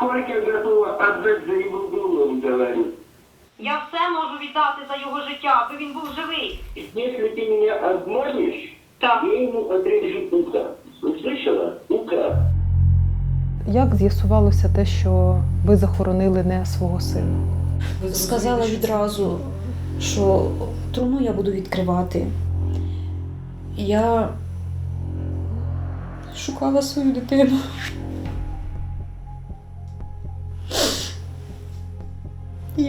Сколько готова отдать за его голову, говорю. Я все можу віддати за його життя, аби він був живий. Если ты меня обманешь, Так. я ему отрежу ухо. Услышала? Ухо. Як з'ясувалося те, що ви захоронили не свого сина? Сказала відразу, що труну я буду відкривати. Я шукала свою дитину.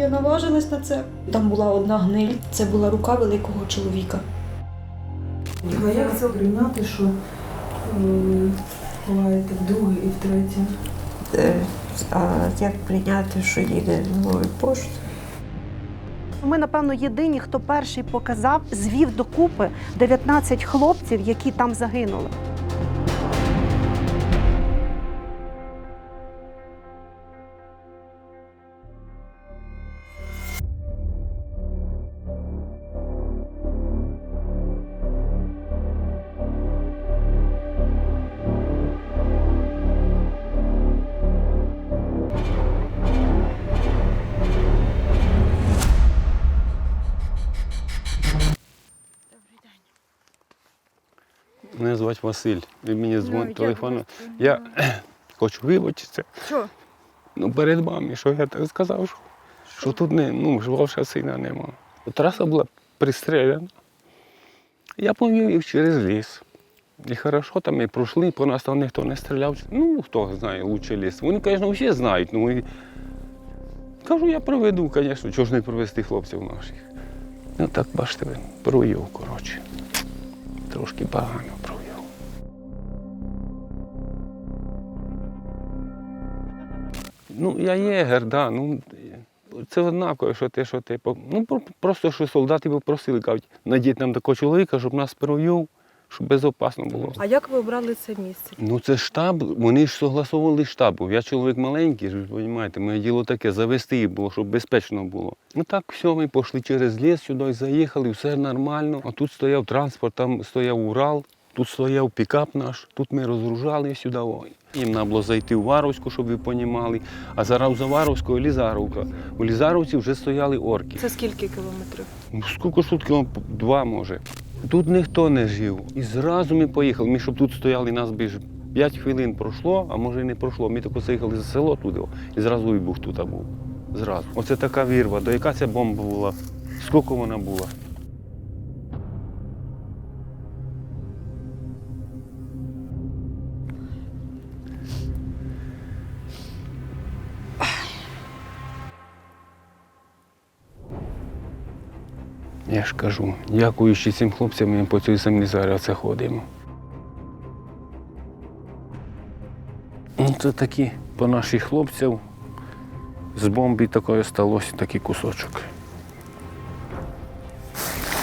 І я наважилась на це. Там була одна гниль, це була рука великого чоловіка. А як це прийняти, що ховаєте вдруге і втретє? Е, А як прийняти, що їде новою поштою? Ми, напевно, єдині, хто перший показав, звів докупи 19 хлопців, які там загинули. Звати Василь. Він мені дзвонить телефоном. Я хочу вибачитися. Що? Ну, перед вами, що я так сказав, що, що тут не, ну, живого сина нема. Траса була пристреляна. Я повів їх через ліс. І хорошо там ми пройшли, по нас там ніхто не стріляв. Ну, хто знає, лучше ліс. Вони, звісно, всі знають. Ну, і... Кажу, я проведу, звісно, чого ж не провести хлопців наших. Ну так, бачите, провів, коротше. Трошки погано Ну, я єгер, да, ну, це однаково, що те, що ти. Ну, просто що солдати попросили, кажуть, найдіть нам такого чоловіка, щоб нас провів, щоб безопасно було. А як ви обрали це місце? Ну це штаб, вони ж согласовували штабу. Я чоловік маленький, ж ви розумієте, моє діло таке, завести їх було, щоб безпечно було. Ну так, все, ми пішли через ліс, сюди заїхали, все нормально. А тут стояв транспорт, там стояв Урал, тут стояв пікап наш, тут ми розгружали сюди. Ой. Їм треба було зайти в Варовську, щоб ви розуміли. А зараз за Варовською Лізаровка. У Лізаровці вже стояли орки. Це скільки кілометрів? Ну, скільки тут кілометрів? Два може. Тут ніхто не жив. І зразу ми поїхали. Ми щоб тут стояли, нас ж 5 хвилин пройшло, а може і не пройшло. Ми тако заїхали за село туди, і зразу вибух тут був. Зразу. Оце така вірва. До яка ця бомба була? Скільки вона була? Я ж кажу, дякуючи цим хлопцям, ми по цій землі зараз це ходимо. Ну, Це такі по наших хлопців. З бомби такої сталося такий кусочок.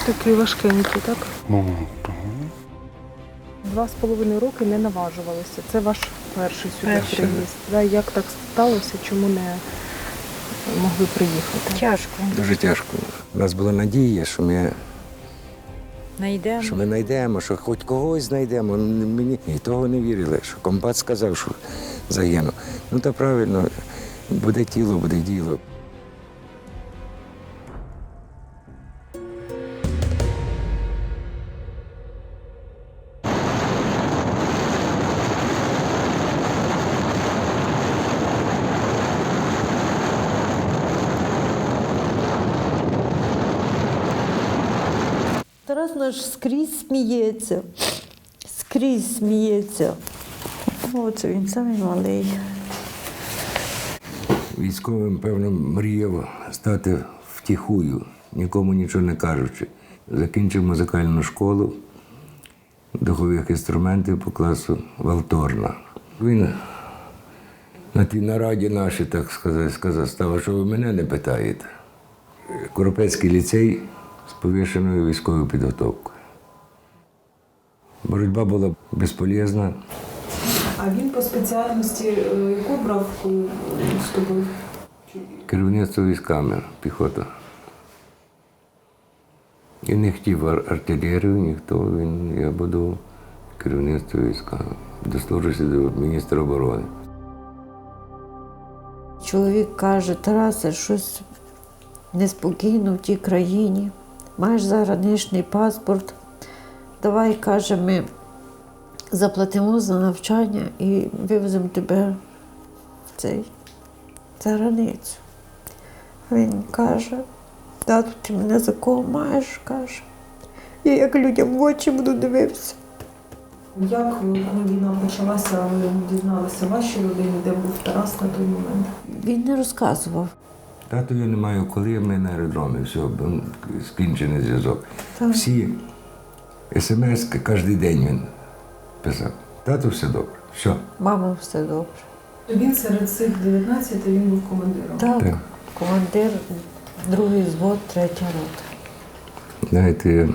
Такий важкенький, так? Ну, Два з половиною роки не наважувалися. Це ваш перший сюди приїзд. Да, як так сталося? Чому не могли приїхати? Тяжко. Дуже тяжко. У нас була надія, що ми, Найдемо. що ми знайдемо, що хоч когось знайдемо. Мені і того не вірили, що комбат сказав, що загинув. Ну та правильно, буде тіло, буде діло. Наш скрізь сміється. Скрізь сміється. Оце він самий малий. Військовим, певно, мріяв стати втіхую, нікому нічого не кажучи. Закінчив музикальну школу духових інструментів по класу Валторна. Він на тій нараді нашій, так сказати, сказав, став, що ви мене не питаєте. Коропецький ліцей з повішеною військовою підготовкою. Боротьба була безполезна. А він по спеціальності е, яку брав, коли вступив? Керівництво військами, піхота. І не хотів артилерію, ніхто. Він, я буду керівництво військами. Дослужився до міністра оборони. чоловік каже, Тарасе, щось неспокійно в тій країні. Маєш заграничний паспорт. Давай, каже, ми заплатимо за навчання і вивеземо тебе в цей за границю. Він каже, тату, ти мене за кого маєш? каже. Я як людям в очі буду дивитися. Як коли війна почалася, ви дізналися вашій родині, де був Тарас на той момент? Він не розказував. Татові немає коли ми на аеродромі, все, скінчений зв'язок. Так. Всі смс кожен день він писав. Тату все добре. Все. Мама все добре. Він серед цих 19 він був командиром. Так, Так. командир, другий звод, третя рота. Знаєте, я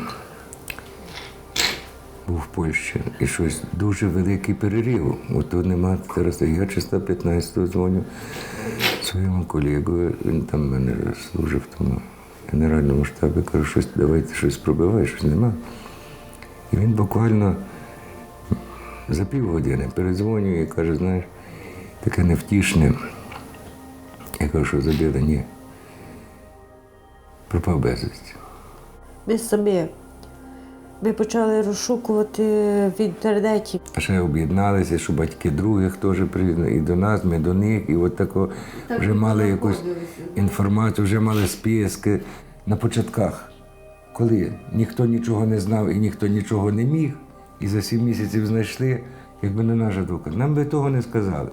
був в Польщі і щось дуже великий перерив. От тут нема Тараса. Я чисто 15 дзвоню своєму колегу, він там мене служив в тому генеральному штабі, кажу, щось давайте щось пробивай, щось нема. І він буквально за півгодини передзвонює і каже, знаєш, таке невтішне. Я кажу, що забили? Ні. Пропав безвісті. Ми самі. Ми почали розшукувати в інтернеті. А ще об'єдналися, що батьки других теж приїхали і до нас, ми до них, і от тако вже мали якусь інформацію, вже мали списки на початках, коли ніхто нічого не знав і ніхто нічого не міг, і за сім місяців знайшли, якби не наш адвокат. Нам би того не сказали.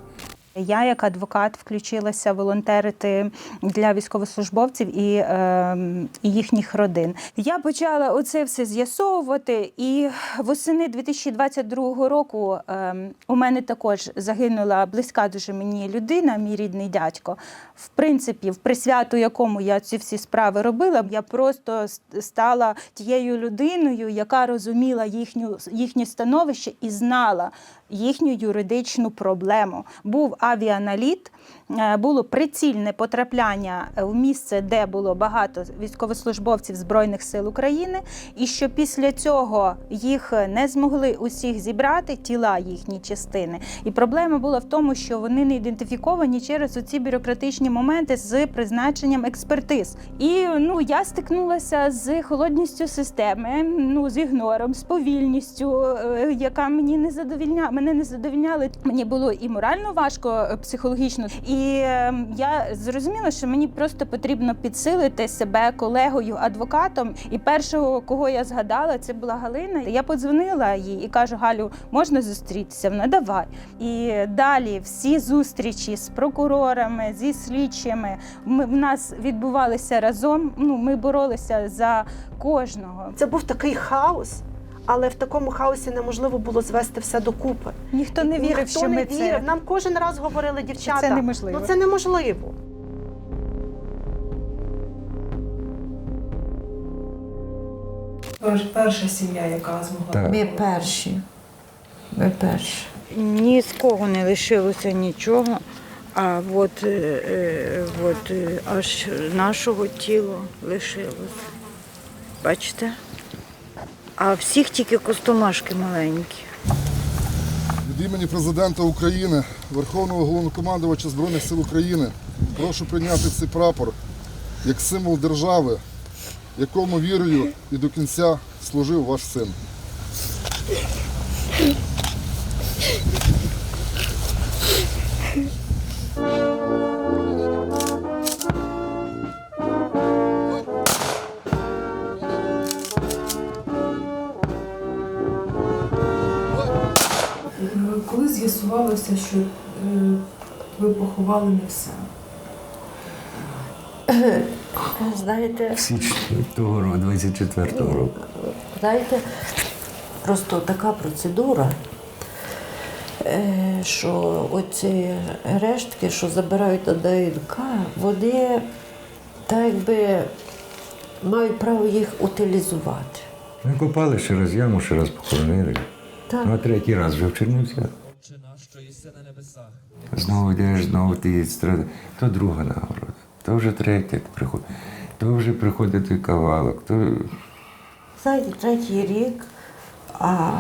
Я, як адвокат, включилася волонтерити для військовослужбовців і, е, і їхніх родин. Я почала оце все з'ясовувати, і восени 2022 року е, у мене також загинула близька дуже мені людина, мій рідний дядько. В принципі, в присвяту якому я ці всі справи робила, я просто стала тією людиною, яка розуміла їхню, їхнє становище і знала їхню юридичну проблему. Був авіаналіт, було прицільне потрапляння в місце, де було багато військовослужбовців Збройних сил України, і що після цього їх не змогли усіх зібрати, тіла їхні частини. І проблема була в тому, що вони не ідентифіковані через оці бюрократичні моменти з призначенням експертиз. І ну я стикнулася з холодністю системи, ну з ігнором, з повільністю, е, яка мені не задовільня, мене не задовільняла. Мені було і морально важко, е, психологічно. І е, я зрозуміла, що мені просто потрібно підсилити себе колегою, адвокатом. І першого, кого я згадала, це була Галина. Я подзвонила їй і кажу: Галю, можна зустрітися? Вона давай. І далі всі зустрічі з прокурорами, зі слідчими ми в нас відбувалися разом. Ну, ми боролися за кожного. Це був такий хаос, але в такому хаосі неможливо було звести все докупи. Ніхто не вірив, Ніхто що не ми вірив. це. Нам кожен раз говорили дівчата. це неможливо. Ну це неможливо. Перша сім'я, яка змогла. Так. Ми перші. Ми перші. Ні з кого не лишилося нічого, а от, е, е, от е, аж нашого тіла лишилося. Бачите? А всіх тільки костомашки маленькі. Від імені президента України, Верховного головнокомандувача Збройних сил України, прошу прийняти цей прапор як символ держави, якому вірою і до кінця служив ваш син. Ви не все. Знаєте, В січні того року, 24-го року. знаєте, просто така процедура, е, що оці рештки, що забирають на ДНК, вони так якби мають право їх утилізувати. Ми копали ще раз яму, ще раз похоронили. Так. Ну, а третій раз вже в Чернівцях. Знову йдеш, знову ти страдаєш. То друга нагорода, то вже третя приходить, то вже приходить той кавалок, то Знаєте, третій рік, а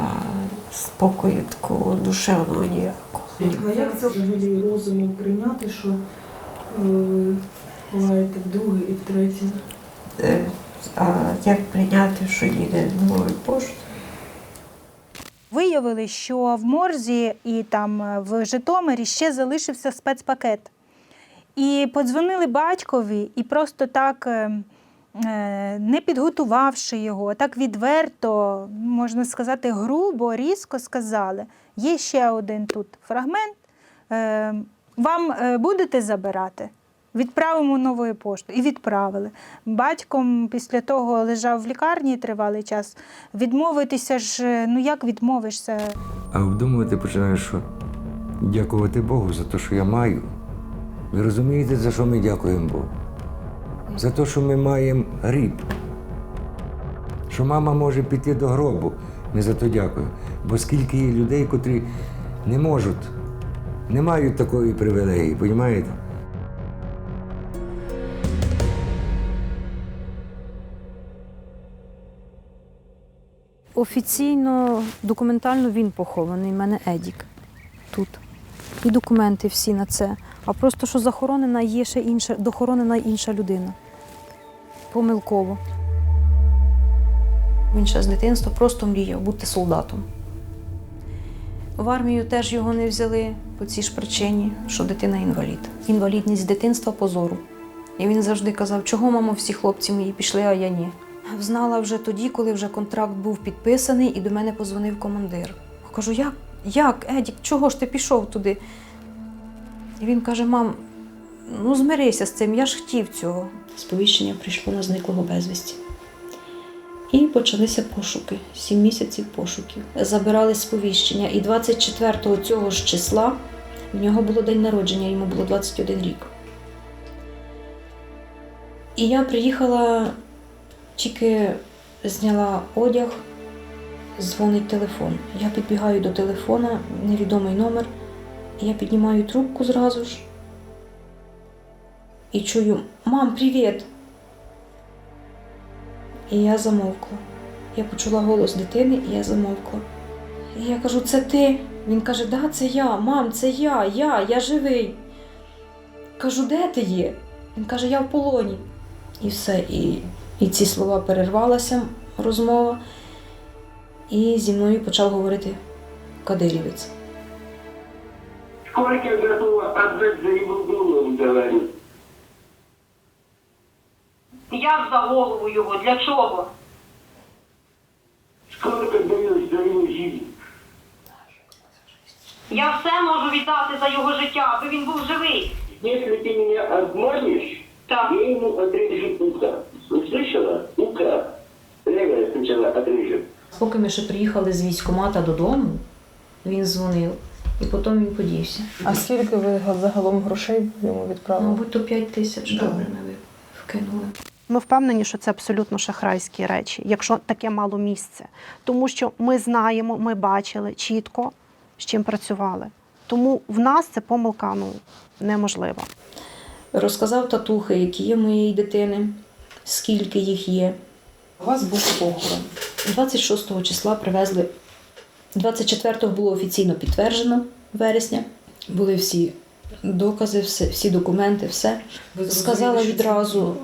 спокою такого душевного ніякого. А як це взагалі розуму прийняти, що е, ховаєте вдруге і втретє. Е, А як прийняти, що їде новий пошт? Виявили, що в Морзі і там е, в Житомирі ще залишився спецпакет. І подзвонили батькові, і просто так, е, е, не підготувавши його, так відверто, можна сказати, грубо, різко сказали: є ще один тут фрагмент. Вам будете забирати? Відправимо новою поштою. І відправили. Батьком після того лежав в лікарні тривалий час. Відмовитися ж, ну як відмовишся? А обдумувати починаєш, що дякувати Богу за те, що я маю. Ви розумієте, за що ми дякуємо Богу? За те, що ми маємо гріб. Що мама може піти до гробу. Ми за то дякуємо. Бо скільки є людей, котрі не можуть, не мають такої привілегії, розумієте? Офіційно, документально він похований, в мене Едік тут. І документи всі на це. А просто що захоронена є ще інша, дохоронена інша людина. Помилково. Він ще з дитинства просто мріяв бути солдатом. В армію теж його не взяли по цій ж причині, що дитина інвалід. Інвалідність дитинства позору. І він завжди казав, чого, мамо, всі хлопці мої пішли, а я ні. Знала вже тоді, коли вже контракт був підписаний, і до мене позвонив командир. Кажу, як, як, Едік, чого ж ти пішов туди? І він каже: мам, ну змирися з цим, я ж хотів цього. Сповіщення прийшло на зниклого безвісті. І почалися пошуки. Сім місяців пошуків. Забирали сповіщення. І 24-го цього ж числа в нього було день народження, йому було 21 рік. І я приїхала, тільки зняла одяг, дзвонить телефон. Я підбігаю до телефона, невідомий номер. Я піднімаю трубку зразу ж. І чую: Мам, привіт! І я замовкла. Я почула голос дитини, і я замовкла. І я кажу, це ти? Він каже, да, це я, мам, це я, я, я живий. Кажу, де ти є? Він каже, я в полоні. І все. І, і ці слова перервалася розмова. І зі мною почав говорити кадирівець. Сколько готова отдать за его голову. Як за голову його? Для чого? Сколько даешь за его жизнь? Я все можу віддати за його життя, аби він був живий. Если ты меня обманешь, Так. я ему отрежу ухо. Услышала? Ухо. Левое сначала отрежу. Поки ми ще приїхали з військкомата додому, він дзвонив, і потім він подівся. А скільки ви загалом грошей йому відправили? Мабуть, то 5 тисяч доларів ми вкинули. Ми впевнені, що це абсолютно шахрайські речі, якщо таке мало місце. Тому що ми знаємо, ми бачили чітко, з чим працювали. Тому в нас це помилка ну, неможлива. Розказав татухи, які є моєї дитини, скільки їх є. У вас був похорон. 26 числа привезли. 24-го було офіційно підтверджено вересня. Були всі докази, все, всі документи, все. Сказала відразу,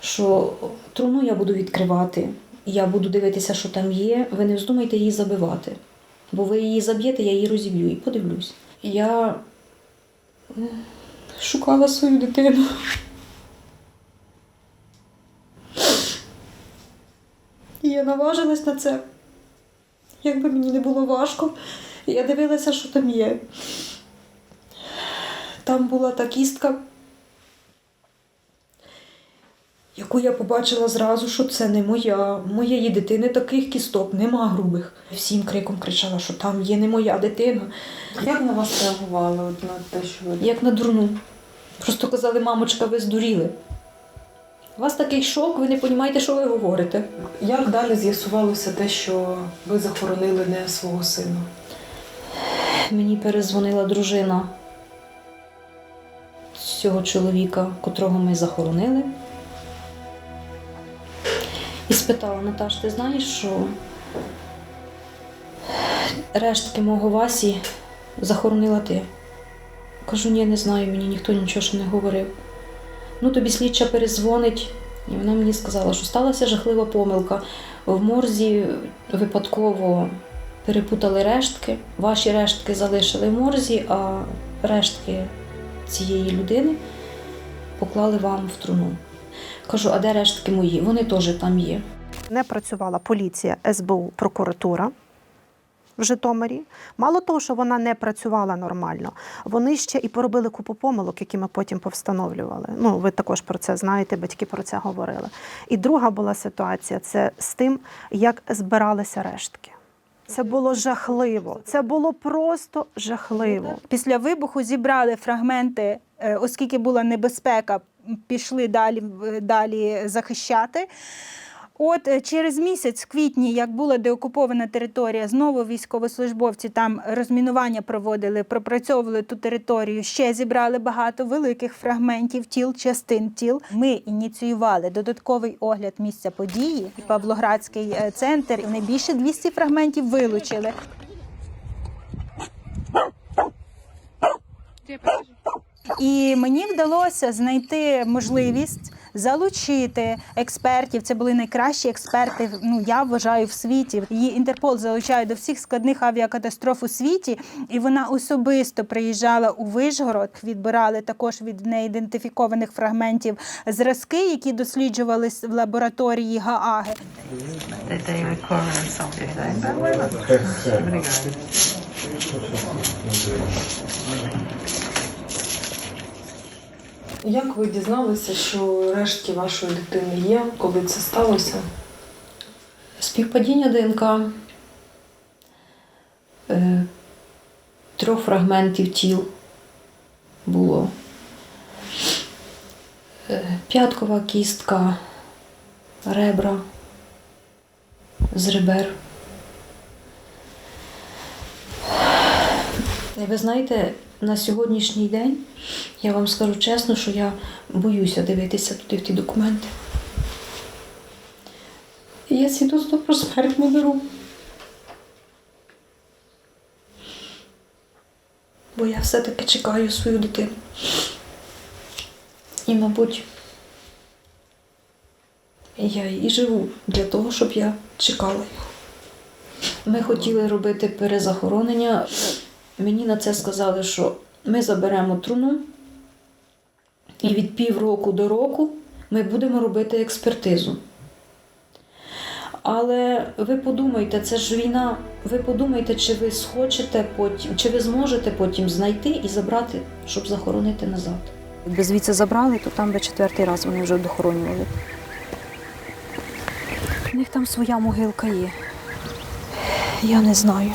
що труну я буду відкривати, я буду дивитися, що там є. Ви не вздумайте її забивати. Бо ви її заб'єте, я її розіб'ю і подивлюсь. Я шукала свою дитину. Я наважилась на це. Якби мені не було важко, я дивилася, що там є. Там була та кістка, яку я побачила зразу, що це не моя. Моєї дитини таких кісток нема грубих. Всім криком кричала, що там є не моя дитина. Як на вас реагували от на те, що Як на дурну. Просто казали, мамочка, ви здуріли. У вас такий шок, ви не розумієте, що ви говорите. Як далі з'ясувалося те, що ви захоронили не свого сина? Мені перезвонила дружина цього чоловіка, котрого ми захоронили. І спитала, Наташ, ти знаєш, що рештки мого Васі захоронила ти? Кажу, ні, не знаю, мені ніхто нічого ще не говорив. Ну, тобі слідча перезвонить, і вона мені сказала, що сталася жахлива помилка. В морзі випадково перепутали рештки. Ваші рештки залишили в морзі, а рештки цієї людини поклали вам в труну. Кажу, а де рештки мої? Вони теж там є. Не працювала поліція, СБУ, прокуратура в Житомирі. Мало того, що вона не працювала нормально, вони ще і поробили купу помилок, які ми потім повстановлювали. Ну, ви також про це знаєте, батьки про це говорили. І друга була ситуація це з тим, як збиралися рештки. Це було жахливо. Це було просто жахливо. Після вибуху зібрали фрагменти, е, оскільки була небезпека, пішли далі, далі захищати. От е, через місяць, в квітні, як була деокупована територія, знову військовослужбовці там розмінування проводили, пропрацьовували ту територію. Ще зібрали багато великих фрагментів тіл, частин тіл. Ми ініціювали додатковий огляд місця події. Павлоградський е, центр і найбільше 200 фрагментів вилучили. І мені вдалося знайти можливість залучити експертів. Це були найкращі експерти. Ну я вважаю в світі. Її Інтерпол залучає до всіх складних авіакатастроф у світі, і вона особисто приїжджала у Вишгород. Відбирали також від неідентифікованих фрагментів зразки, які досліджувались в лабораторії Гааги. Як ви дізналися, що рештки вашої дитини є, коли це сталося? Співпадіння ДНК е, трьох фрагментів тіл було. Е, п'яткова кістка, ребра з ребер. Ви знаєте, на сьогоднішній день я вам скажу чесно, що я боюся дивитися туди в ті документи. Я свідоцтво про смерть не беру. Бо я все-таки чекаю свою дитину. І, мабуть, я і живу для того, щоб я чекала його. Ми хотіли робити перезахоронення. Мені на це сказали, що ми заберемо труну, і від півроку до року ми будемо робити експертизу. Але ви подумайте, це ж війна. Ви подумайте, чи ви схочете потім, чи ви зможете потім знайти і забрати, щоб захоронити назад. Якби звідси забрали, то там би четвертий раз вони вже дохоронювали. У них там своя могилка є. Я не знаю.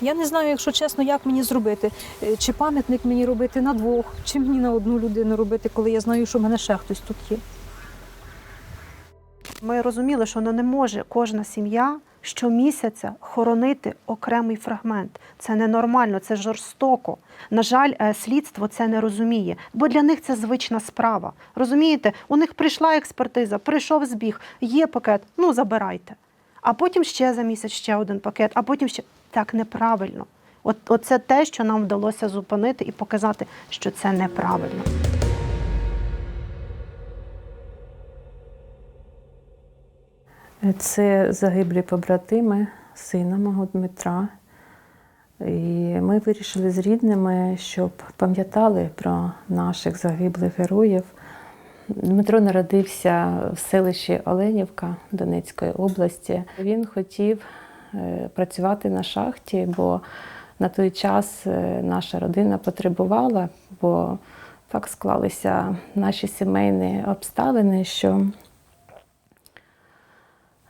Я не знаю, якщо чесно, як мені зробити. Е, Чи пам'ятник мені робити на двох, чи мені на одну людину робити, коли я знаю, що в мене ще хтось тут є. Ми розуміли, що не може кожна сім'я щомісяця хоронити окремий фрагмент. Це ненормально, це жорстоко. На жаль, е, слідство це не розуміє, бо для них це звична справа. Розумієте, у них прийшла експертиза, прийшов збіг, є пакет, ну забирайте. А потім ще за місяць ще один пакет, а потім ще так неправильно. От, от це те, що нам вдалося зупинити і показати, що це неправильно. Це загиблі побратими сина мого Дмитра. І ми вирішили з рідними, щоб пам'ятали про наших загиблих героїв. Дмитро народився в селищі Оленівка Донецької області. Він хотів працювати на шахті, бо на той час е, наша родина потребувала, бо так склалися наші сімейні обставини, що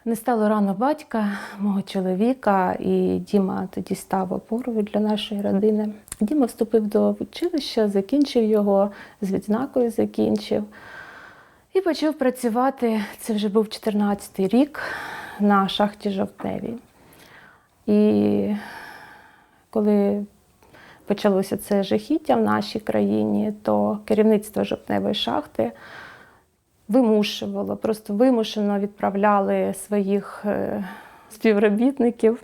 не стало рано батька, мого чоловіка, і Діма тоді став опорою для нашої родини. Діма вступив до училища, закінчив його, з відзнакою закінчив. І почав працювати, це вже був 14-й рік, на шахті Жовтневій. І коли почалося це жахіття в нашій країні, то керівництво жовтневої шахти вимушувало, просто вимушено відправляли своїх е, співробітників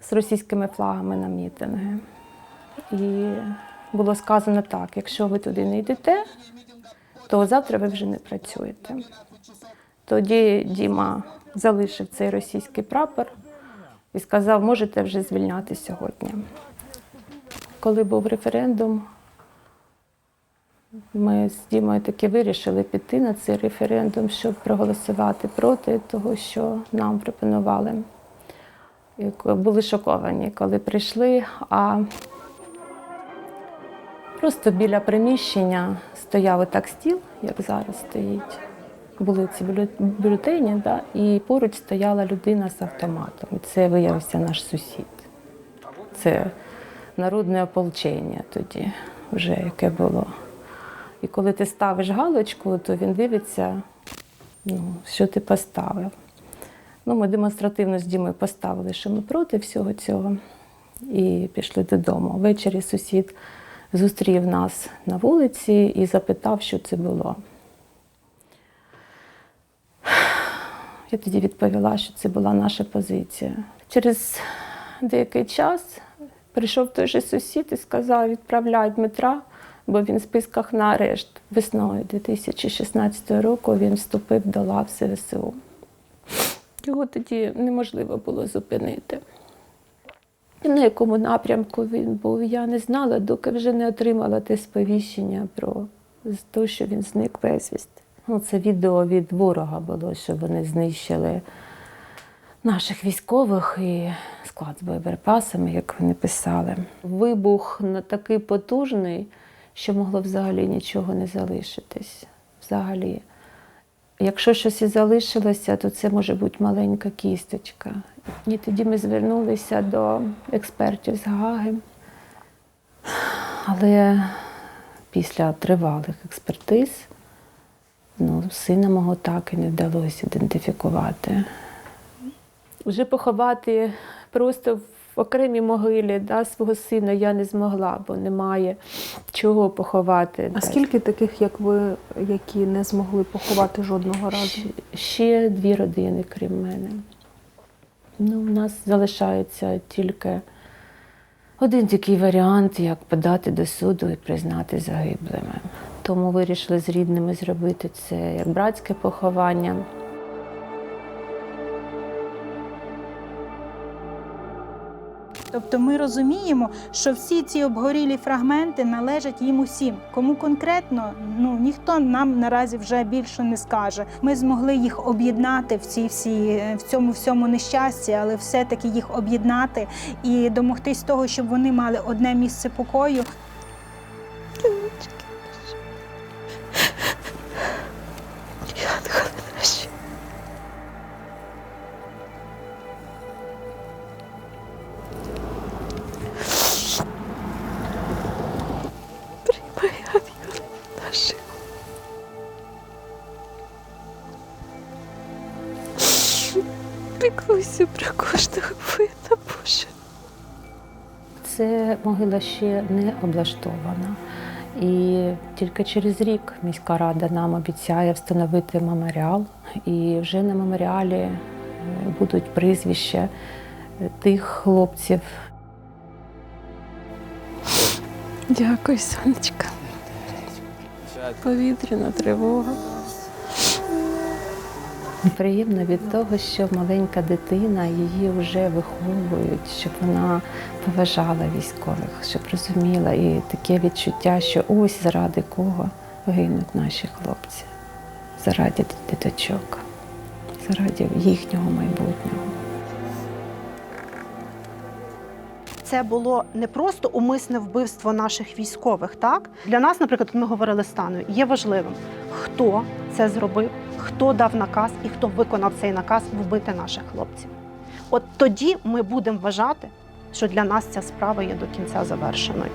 з російськими флагами на мітинги. І було сказано так: якщо ви туди не йдете, то завтра ви вже не працюєте. Тоді Діма залишив цей російський прапор і сказав, можете вже звільняти сьогодні. Коли був референдум, ми з Дімою таки вирішили піти на цей референдум, щоб проголосувати проти того, що нам пропонували. І були шоковані, коли прийшли. А просто біля приміщення стояв отак стіл, як зараз стоїть. Були ці бюлетені, да, і поруч стояла людина з автоматом. Це виявився наш сусід. Це народне ополчення тоді, вже яке було. І коли ти ставиш галочку, то він дивиться, ну, що ти поставив. Ну, ми демонстративно з Дімою поставили, що ми проти всього цього, і пішли додому. Ввечері сусід зустрів нас на вулиці і запитав, що це було. Я тоді відповіла, що це була наша позиція. Через деякий час прийшов той же сусід і сказав, відправляй Дмитра, бо він в списках на арешт. Весною 2016 року він вступив до лав СВСУ. Його тоді неможливо було зупинити. І На якому напрямку він був, я не знала, доки вже не отримала те сповіщення про те, що він зник безвісти. Ну, це відео від ворога було, що вони знищили наших військових і склад з боєприпасами, як вони писали. Вибух такий потужний, що могло взагалі нічого не залишитись. Взагалі. Якщо щось і залишилося, то це може бути маленька кісточка. І тоді ми звернулися до експертів з Гаги. Але після тривалих експертиз ну, сина мого так і не вдалося ідентифікувати. Вже поховати просто в окремій могилі да, свого сина я не змогла, бо немає чого поховати. А скільки таких, як ви, які не змогли поховати жодного разу? Ще дві родини, крім мене. Ну, у нас залишається тільки один такий варіант, як подати до суду і признати загиблими. Тому вирішили з рідними зробити це як братське поховання. Тобто ми розуміємо, що всі ці обгорілі фрагменти належать їм усім. Кому конкретно, ну ніхто нам наразі вже більше не скаже. Ми змогли їх об'єднати в цій всі в цьому всьому нещасті, але все-таки їх об'єднати і домогтись того, щоб вони мали одне місце покою. Піклуйся про кожного воїна, Боже. Це могила ще не облаштована. І тільки через рік міська рада нам обіцяє встановити меморіал. І вже на меморіалі е, будуть прізвища е, тих хлопців. Дякую, сонечка. Повітряна тривога. Приємно від того, що маленька дитина її вже виховують, щоб вона поважала військових, щоб розуміла і таке відчуття, що ось заради кого гинуть наші хлопці, заради діточок, заради їхнього майбутнього. Це було не просто умисне вбивство наших військових. Так для нас, наприклад, ми говорили з є важливим, хто це зробив, хто дав наказ і хто виконав цей наказ вбити наших хлопців. От тоді ми будемо вважати, що для нас ця справа є до кінця завершеною.